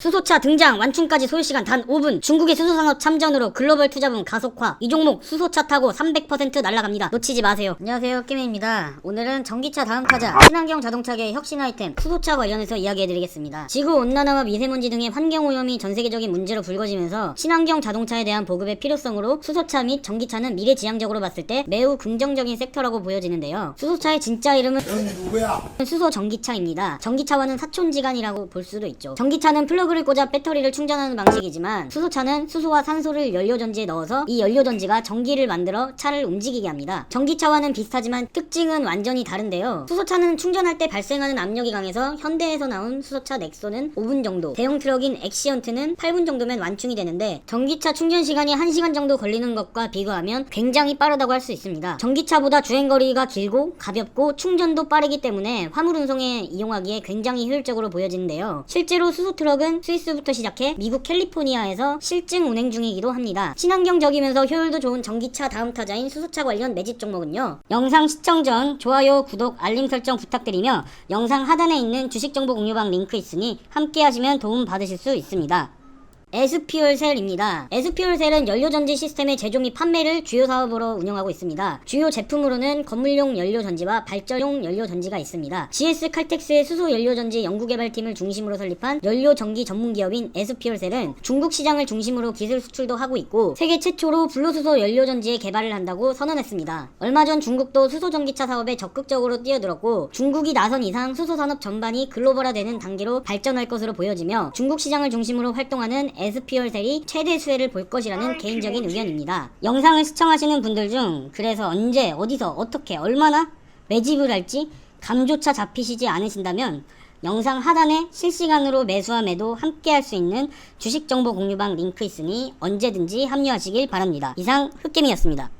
수소차 등장 완충까지 소요시간 단 5분. 중국의 수소산업 참전으로 글로벌 투자붐 가속화. 이 종목 수소차 타고 300% 날아갑니다. 놓치지 마세요. 안녕하세요 끼미입니다. 오늘은 전기차 다음 타자 친환경 자동차계의 혁신 아이템 수소차 관련해서 이야기해드리겠습니다. 지구온난화와 미세먼지 등의 환경오염이 전세계적인 문제로 불거지면서 친환경 자동차에 대한 보급의 필요성으로 수소차 및 전기차는 미래지향적으로 봤을 때 매우 긍정적인 섹터라고 보여지는데요. 수소차의 진짜 이름은? 수소 전기차입니다. 전기차와는 사촌지간이라고 볼 수도 있죠. 전기차는 플러그 를 꽂아 배터리를 충전하는 방식이지만 수소차는 수소와 산소를 연료전지에 넣어서 이 연료전지가 전기를 만들어 차를 움직이게 합니다. 전기차와는 비슷하지만 특징은 완전히 다른데요. 수소차는 충전할 때 발생하는 압력이 강해서 현대에서 나온 수소차 넥소는 5분 정도, 대형 트럭인 엑시언트는 8분 정도면 완충이 되는데 전기차 충전 시간이 1시간 정도 걸리는 것과 비교하면 굉장히 빠르다고 할 수 있습니다. 전기차보다 주행거리가 길고 가볍고 충전도 빠르기 때문에 화물 운송에 이용하기에 굉장히 효율적으로 보여지는데요. 실제로 수소 트럭은 스위스부터 시작해 미국 캘리포니아에서 실증 운행 중이기도 합니다. 친환경적이면서 효율도 좋은 전기차 다음 타자인 수소차 관련 매집 종목은요. 영상 시청 전 좋아요, 구독, 알림 설정 부탁드리며 영상 하단에 있는 주식 정보 공유방 링크 있으니 함께 하시면 도움 받으실 수 있습니다. 에스퓨얼셀입니다. 에스퓨얼셀은 연료전지 시스템의 제조 및 판매를 주요 사업으로 운영하고 있습니다. 주요 제품으로는 건물용 연료전지와 발전용 연료전지가 있습니다. GS 칼텍스의 수소 연료전지 연구개발팀을 중심으로 설립한 연료전기 전문기업인 에스퓨얼셀은 중국 시장을 중심으로 기술 수출도 하고 있고 세계 최초로 불로수소 연료전지의 개발을 한다고 선언했습니다. 얼마 전 중국도 수소전기차 사업에 적극적으로 뛰어들었고 중국이 나선 이상 수소산업 전반이 글로벌화되는 단계로 발전할 것으로 보여지며 중국 시장을 중심으로 활동하는 에스피얼셀이 최대 수혜를 볼 것이라는 개인적인 의견입니다. 영상을 시청하시는 분들 중 그래서 언제 어디서 어떻게 얼마나 매집을 할지 감조차 잡히시지 않으신다면 영상 하단에 실시간으로 매수와 매도 함께 할 수 있는 주식 정보 공유방 링크 있으니 언제든지 합류하시길 바랍니다. 이상 흑겜이었습니다.